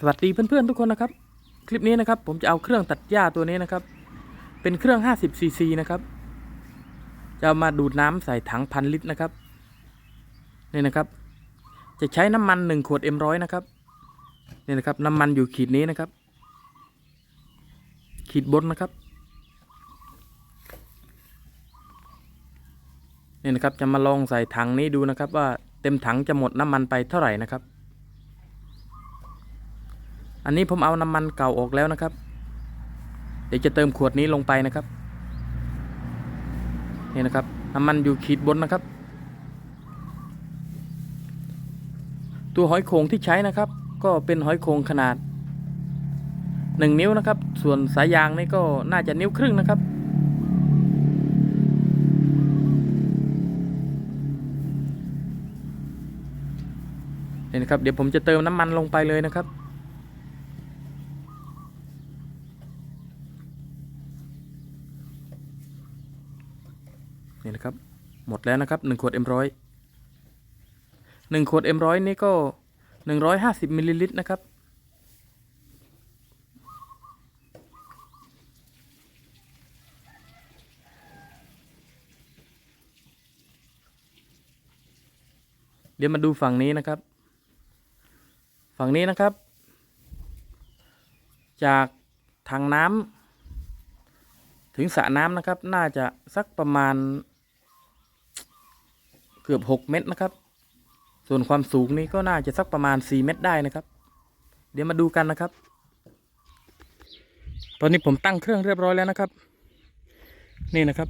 สวัสดีเพื่อนๆทุกคนนะครับ คลิปนี้นะครับผมจะเอาเครื่องตัดหญ้าตัวนี้นะครับ เป็นเครื่อง 50 ซีซีนะครับ จะามาดูดน้ำใส่ถังพันลิตรนะครับนี่นะครับ จะใช้น้ำมัน 1 ขวด M100 นะครับนี่นะครับ น้ำมันอยู่ขีดนี้นะครับ ขีดบนนะครับนี่นะครับจะมาลองใส่ถังนี้ดูนะครับ ว่าเต็มถังจะหมดน้ำมันไปเท่าไหร่นะครับ อันนี้ผมเอาน้ำมันเก่าออกแล้วนะครับ เดี๋ยวจะเติมขวดนี้ลงไปนะครับ นี่นะครับ น้ำมันอยู่ขีดบนนะครับ ตัวหอยโข่งที่ใช้นะครับ ก็เป็นหอยโข่งขนาดหนึ่งนิ้วนะครับ ส่วนสายยางนี่ก็น่าจะนิ้วครึ่งนะครับนี่นะครับ เดี๋ยวผมจะเติมน้ำมันลงไปเลยนะครับ นี่นะครับ หมดแล้วนะครับหนึ่งขวด M100 หนึ่งขวด M100 นี่ก็หนึ่งร้อยห้าสิบมิลลิลิตรนะครับเดี๋ยวมาดูฝั่งนี้นะครับ ฝั่งนี้นะครับ จากทางน้ำถึงสระน้ำนะครับ น่าจะสักประมาณ กือบ 6 เมตรนะครับ ส่วนความสูงนี้ก็น่าจะสักประมาณ 4 เมตรได้นะครับ เดี๋ยวมาดูกันนะครับ ตอนนี้ผมตั้งเครื่องเรียบร้อยแล้วนะครับ นี่นะครับ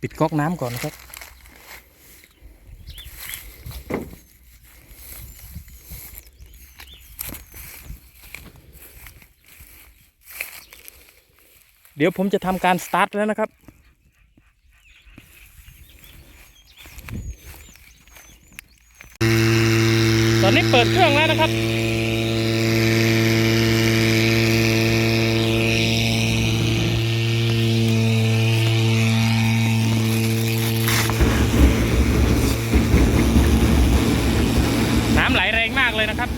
ปิดก๊อกน้ำก่อนนะครับ เดี๋ยวผมจะทำการสตาร์ทแล้วนะครับ ตอนนี้เปิดเครื่องแล้วนะครับ น้ำไหลแรงมากเลยนะครับ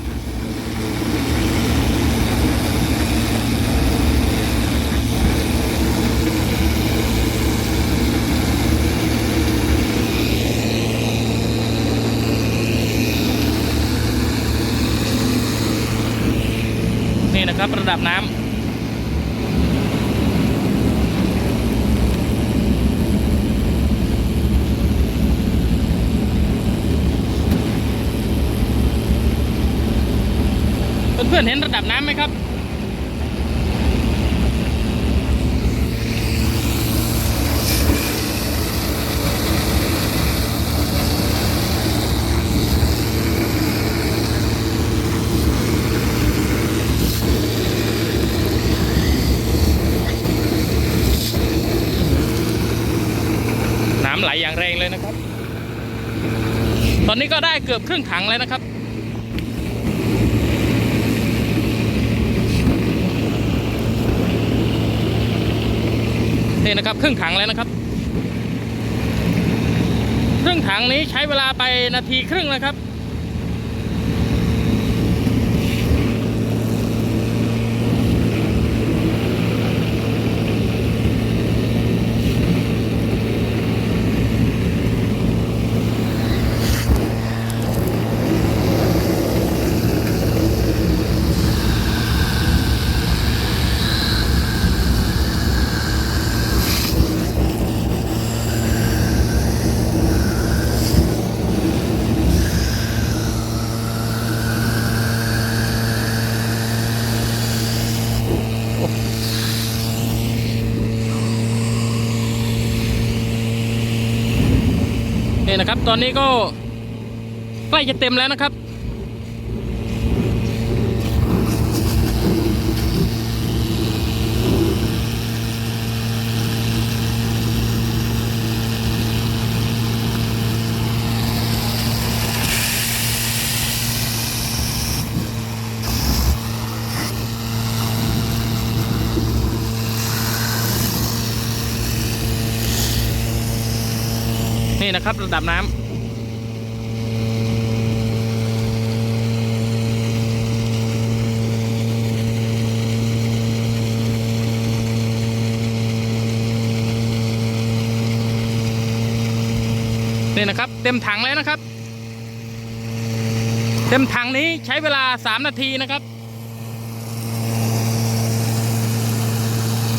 นี่นะครับระดับน้ำเพื่อนๆเห็นระดับน้ำไหมครับ ไหลอย่างแรงเลยนะครับ ตอนนี้ก็ได้เกือบครึ่งถังแล้วนะครับ นี่นะครับครึ่งถังแล้วนะครับ ครึ่งถังนี้ใช้เวลาไปนาทีครึ่งนะครับ นี่นะครับ ตอนนี้ก็ใกล้จะเต็มแล้วนะครับ นี่นะครับระดับน้ำนี่นะครับ เต็มถังแล้วนะครับ เต็มถังนี้ใช้เวลา 3 นาทีนะครับ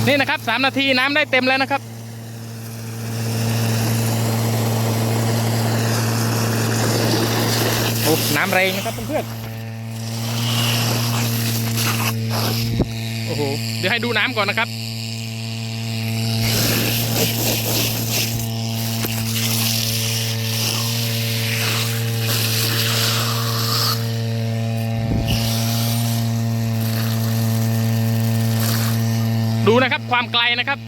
นี่นะครับ 3 นาทีน้ำได้เต็มแล้วนะครับ โอ้ น้ำแรงนะครับเพื่อนๆโอ้โห เดี๋ยวให้ดูน้ำก่อนนะครับ ดูนะครับความไกลนะครับ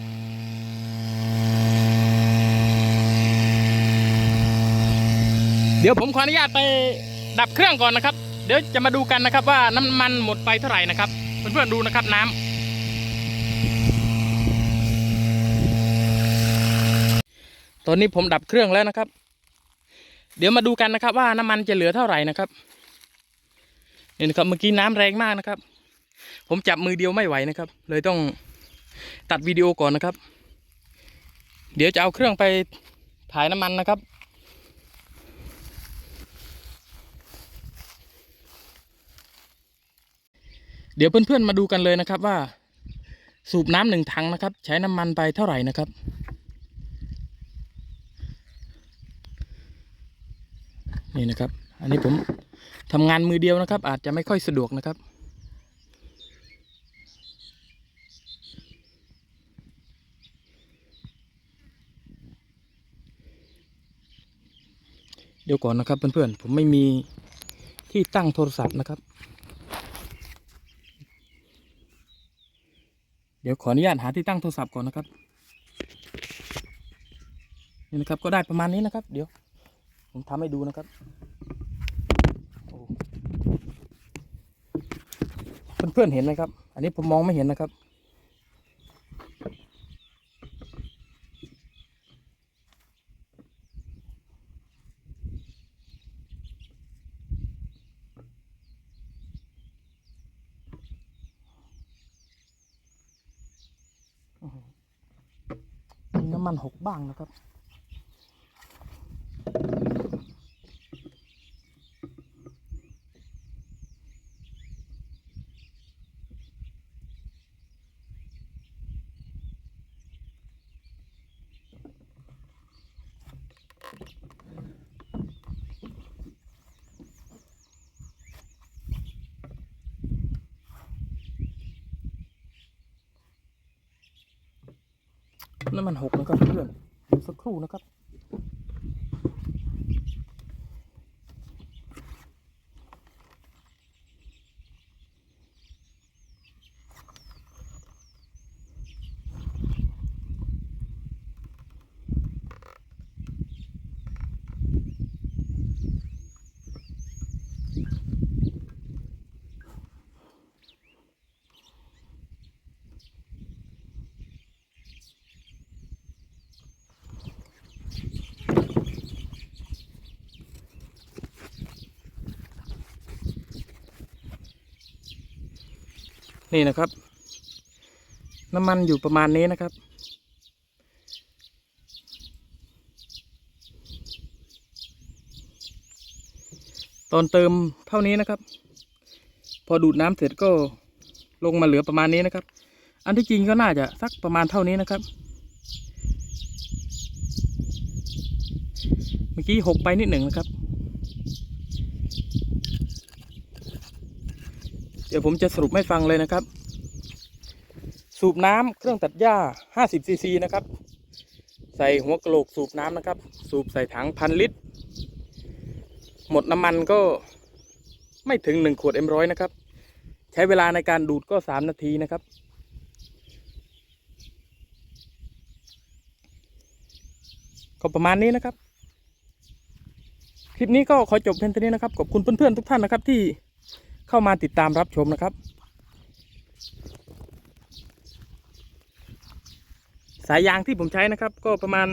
เดี๋ยวผมขออนุญาตไป ดับเครื่องก่อนนะครับ เดี๋ยวจะมาดูกันนะครับว่าน้ำมันหมดไปเท่าไหร่นะครับ เพื่อนๆดูนะครับน้ำตอนนี้ผมดับเครื่องแล้วนะครับ เดี๋ยวมาดูกันนะครับ ว่าน้ำมันจะเหลือเท่าไหร่นะครับนี่นะครับเมื่อกี้น้ำแรงมากนะครับ ผมจับมือเดียวไม่ไหวนะครับ เลยต้องตัดวิดีโอก่อนนะครับ เดี๋ยวจะเอาเครื่องไปถ่ายน้ำมันนะครับ เดี๋ยวเพื่อนๆมาดูกันเลยนะครับว่า สูบน้ำหนึ่งถังนะครับ ใช้น้ำมันไปเท่าไหร่นะครับ นี่นะครับ อันนี้ผมทำงานมือเดียวนะครับ อาจจะไม่ค่อยสะดวกนะครับเดี๋ยวก่อนนะครับเพื่อนๆผมไม่มีที่ตั้งโทรศัพท์นะครับ เดี๋ยวขออนุญาตหาที่ตั้งโทรศัพท์ก่อนนะครับ นี่นะครับก็ได้ประมาณนี้นะครับ เดี๋ยว ผมทำให้ดูนะครับเพื่อนๆเห็นไหมครับ อันนี้ผมมองไม่เห็นนะครับ มีน้ำมันหกบ้างนะครับ น้ำมันหกนะครับเพื่อนเดี๋ยวสักครู่นะครับ นี่นะครับ น้ำมันอยู่ประมาณนี้นะครับ ตอนเติมเท่านี้นะครับ พอดูดน้ำเสร็จก็ลงมาเหลือประมาณนี้นะครับ อันที่จริงก็น่าจะสักประมาณเท่านี้นะครับ เมื่อกี้หกไปนิดหนึ่งนะครับ ดี๋ยวผมจะสรุปให้ฟังเลยนะครับ สูบน้ำเครื่องตัดหญ้า 50ซีซีนะครับ ใส่หัวกะโหลกสูบน้ำนะครับ สูบใส่ถังพันลิตร หมดน้ำมันก็ไม่ถึง 1 ขวดเอ็มร้อยนะครับ ใช้เวลาในการดูดก็ 3 นาทีนะครับ ก็ประมาณนี้นะครับ คลิปนี้ก็ขอจบเพียงเท่านี้นะครับ ขอบคุณเพื่อนๆทุกท่านนะครับที่ เข้ามาติดตามรับชมนะครับ สายยางที่ผมใช้นะครับ ก็ประมาณ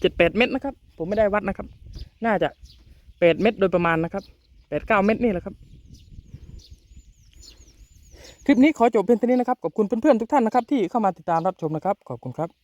เจ็ดแปดเม็ดนะครับ ผมไม่ได้วัดนะครับ น่าจะแปดเม็ดโดยประมาณนะครับแปดเก้าเม็ดนี่แหละครับคลิปนี้ขอจบเพียงเท่านี้นะครับขอบคุณเพื่อนๆทุกท่านนะครับที่เข้ามาติดตามรับชมนะครับ ขอบคุณครับ